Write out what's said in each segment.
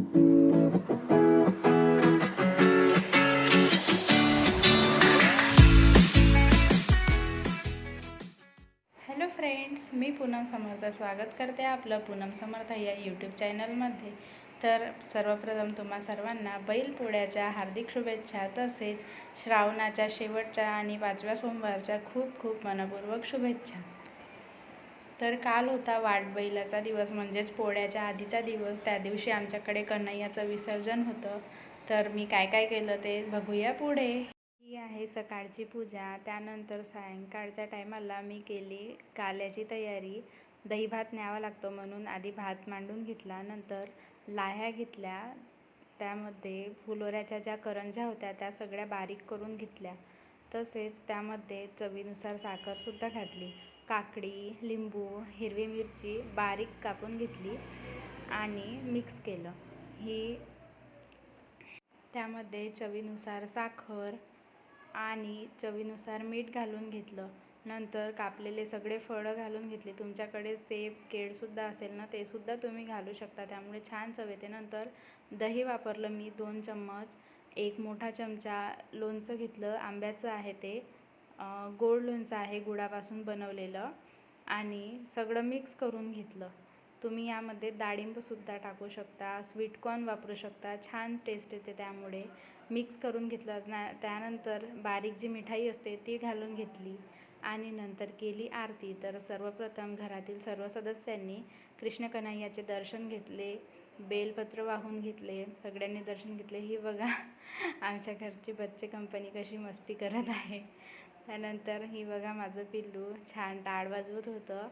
Hello friends मी पूनम समर्थ. स्वागत करते आपलं पूनम समर्थ या यूट्यूब चॅनलमध्ये तर सर्वप्रथम तुम्हा सर्वांना बैलपोळ्याच्या हार्दिक शुभेच्छा तसेच श्रावणाच्या शेवटच्या आणि पाचव्या सोमवारच्या खूप खूप मनपूर्वक शुभेच्छा. तर काल होता वाटबैलाचा दिवस म्हणजेच पोळ्याच्या आधीचा दिवस. त्या दिवशी आमच्याकडे कन्हैयाचं विसर्जन होतं. तर मी काय काय केलं ते बघूया पुढे. ही आहे सकाळची पूजा. त्यानंतर सायंकाळच्या टायमाला मी केली काल्याची तयारी. दही भात न्यावा लागतो म्हणून आधी भात मांडून घेतला नंतर लाह्या घेतल्या. त्यामध्ये फुलोऱ्याच्या ज्या करंज्या होत्या त्या सगळ्या बारीक करून घेतल्या. तसेच त्यामध्ये चवीनुसार साखरसुद्धा घातली. काकडी लिंबू हिरवी मिरची बारीक कापून घेतली आणि मिक्स केलं. ही त्यामध्ये चवीनुसार साखर आणि चवीनुसार मीठ घालून घेतलं. नंतर कापलेले सगळे फळं घालून घेतले. तुमच्याकडे सेब केळसुद्धा असेल ना ते सुद्धा तुम्ही घालू शकता. त्यामुळे छान चव येते. नंतर दही वापरलं मी दोन चम्मच. एक मोठा चमचा लोणचं घेतलं. आंब्याचं आहे ते. गोड लोणचं आहे गुळापासून बनवलेलं आणि सगळं मिक्स करून घेतलं. तुम्ही यामध्ये डाळिंबसुद्धा टाकू शकता स्वीटकॉर्न वापरू शकता छान टेस्ट येते त्यामुळे. मिक्स करून घेतलं ना त्यानंतर बारीक जी मिठाई असते ती घालून घेतली आणि नंतर केली आरती. तर सर्वप्रथम घरातील सर्व सदस्यांनी कृष्ण कन्हैयाचे दर्शन घेतले बेलपत्र वाहून घेतले सगळ्यांनी दर्शन घेतले. ही बघा आमच्या घरची बच्चे कंपनी कशी मस्ती करत आहे. त्यानंतर ही बघा माझं पिल्लू छान टाळ वाजवत होतं.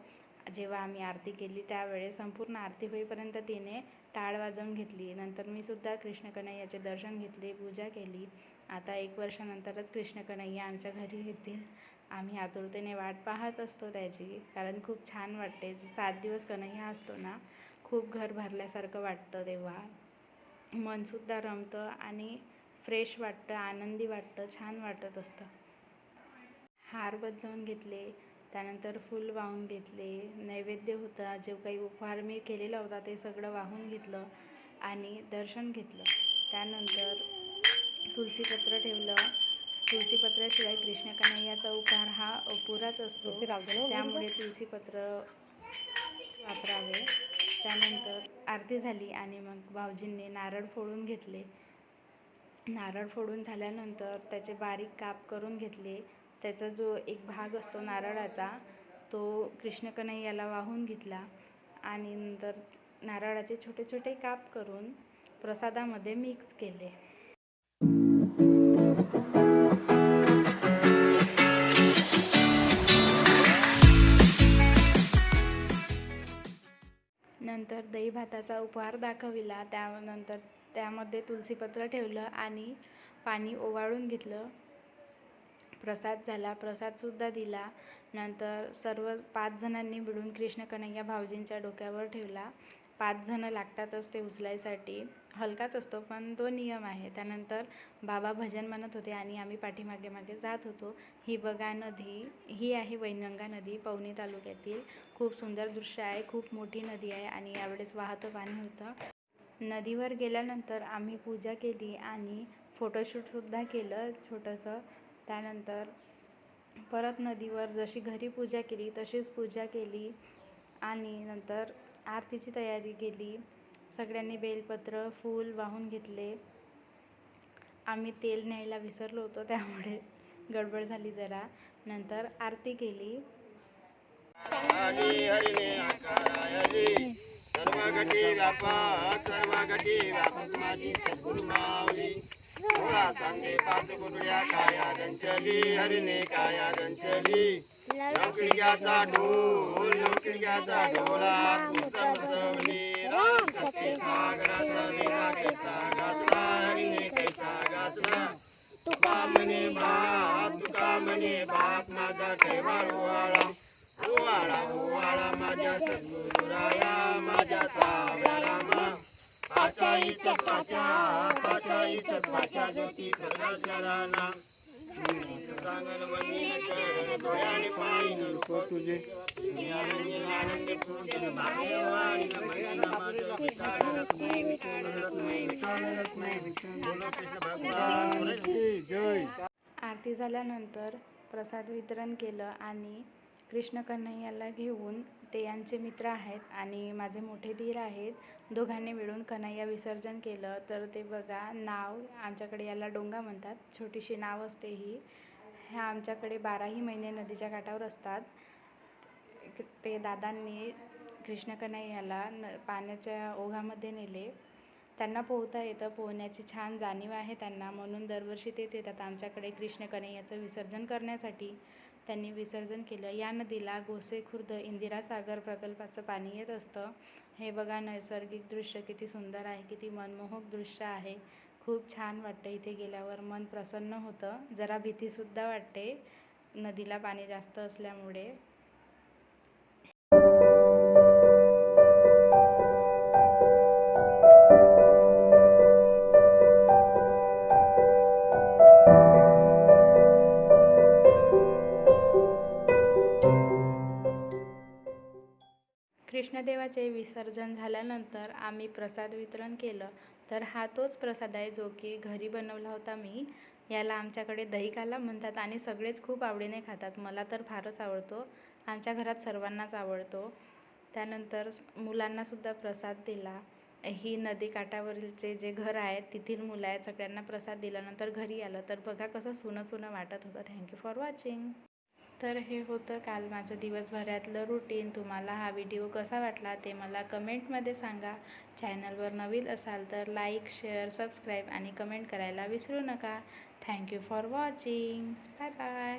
जेव्हा आम्ही आरती केली त्यावेळेस संपूर्ण आरती होईपर्यंत तिने टाळ वाजवून घेतली. नंतर मी सुद्धा कृष्ण कन्हैयाचे दर्शन घेतले पूजा केली. आता एक वर्षानंतरच कृष्ण कन्हैया आमच्या घरी येतील. आम्ही आतुरतेने वाट पाहत असतो त्याची कारण खूप छान वाटते. जे सात दिवस कन्हैया असतो ना खूप घर भरल्यासारखं वाटतं तेव्हा. मनसुद्धा रमतं आणि फ्रेश वाटतं आनंदी वाटतं छान वाटत असतं. हार बदलवून घेतले त्यानंतर फूल वाहून घेतले. नैवेद्य होता जो काही उपहार मी केलेला होता ते सगळं वाहून घेतलं आणि दर्शन घेतलं. त्यानंतर तुलसीपत्र ठेवलं. तुलसीपत्राशिवाय कृष्ण कन्हैयाचा उपहार हा अपुराच असतो. त्यामुळे तुलसीपत्र वापरावे. त्यानंतर आरती झाली आणि मग भाऊजींनी नारळ फोडून घेतले. नारळ फोडून झाल्यानंतर त्याचे बारीक काप करून घेतले. त्याचा जो एक भाग असतो नारळाचा तो कृष्ण कन्हैयाला वाहून घेतला आणि नंतर नारळाचे छोटे छोटे काप करून प्रसादामध्ये मिक्स केले. नंतर दही भाताचा उपहार दाखविला. त्यानंतर त्यामध्ये तुलसीपत्र ठेवलं आणि पाणी ओवाळून घेतलं. प्रसाद झाला प्रसादसुद्धा दिला. नंतर सर्व पाच जणांनी मिळून कृष्ण कन्हैया भाऊजींच्या डोक्यावर ठेवला. पाच जणं लागतातच ते उचलायसाठी हलकाच असतो पण तो नियम आहे. त्यानंतर बाबा भजन म्हणत होते आणि आम्ही पाठीमागे मागे जात होतो. ही बघा नदी ही आहे वैनगंगा नदी पवनी तालुक्यातील. खूप सुंदर दृश्य आहे खूप मोठी नदी आहे आणि यावेळेस वाहतं पाणी होतं. नदीवर गेल्यानंतर आम्ही पूजा केली आणि फोटोशूटसुद्धा केलं. छोटंसं त्यानंतर परत नदीवर जशी घरी पूजा केली तशीच पूजा केली आणि नंतर आरतीची तयारी केली. सगळ्यांनी बेलपत्र फूल वाहून घेतले. आम्ही तेल न्यायला विसरलो होतो त्यामुळे गडबड झाली जरा. नंतर आरती केली. सर्व सर्व सांगे पाच गुरुड्या काया दंचली हरिने काया दंचली नौकरीचा ढोल नौकरीचा ढोला पुस्तक बसवली राम सत्य सागराचा वेळा कैसा गाजला हरिने कैसा गाजला तुका म्हणे बाप तुका म्हणे बाप माझा कैवार ओवाळा ओवाळा ओवाळा माझ्या सद्गुरुराया माझ्या सावळा पाचा इचत ज्योती डोळ्याने तुझे आनंद पूजन भाग्यवान जय आरती झाल्यानंतर प्रसाद वितरण केलं आणि कृष्ण कन्हैयाला घेऊन ते यांचे मित्र आहेत आणि माझे मोठे धीर आहेत. दोघांनी मिळून कन्हैया विसर्जन केलं. तर ते बघा नाव आमच्याकडे याला डोंगा म्हणतात. छोटीशी नाव असते ही. ह्या आमच्याकडे बाराही महिने नदीच्या काठावर असतात. ते दादांनी कृष्ण कन्हैयाला न पाण्याच्या ओघामध्ये नेले. त्यांना पोहता येतं. पोहण्याची छान जाणीव आहे त्यांना. म्हणून दरवर्षी तेच येतात आमच्याकडे कृष्ण कन्हैयाचं विसर्जन करण्यासाठी. त्यांनी विसर्जन केलं. या नदीला गोसे खुर्द इंदिरा सागर प्रकल्पाचं पाणी येत असतं. हे बघा नैसर्गिक दृश्य किती सुंदर आहे किती मनमोहक दृश्य आहे. खूप छान वाटतं इथे गेल्यावर. मन प्रसन्न होतं. जरा भीतीसुद्धा वाटते नदीला पाणी जास्त असल्यामुळे. कृष्णदेवाचे विसर्जन झाल्यानंतर आम्ही प्रसाद वितरण केलं. तर हा तोच प्रसाद आहे जो की घरी बनवला होता मी. याला आमच्याकडे दही काला म्हणतात आणि सगळेच खूप आवडीने खातात. मला तर फारच आवडतो. आमच्या घरात सर्वांनाच आवडतो. त्यानंतर मुलांनासुद्धा प्रसाद दिला. ही नदी काठावरीलचे जे घर आहेत तेथील मुलं आहेत सगळ्यांना प्रसाद दिल्यानंतर घरी आलं. तर बघा कसं सुनं सुनं वाटत होतं. थँक्यू फॉर वॉचिंग तर हे होतं काल माझं दिवसभरातलं रुटीन तुम्हाला हा व्हिडिओ कसा वाटला ते मला कमेंटमध्ये सांगा. चॅनलवर नवीन असाल तर लाईक शेअर सबस्क्राईब आणि कमेंट करायला विसरू नका. Thank you for watching bye bye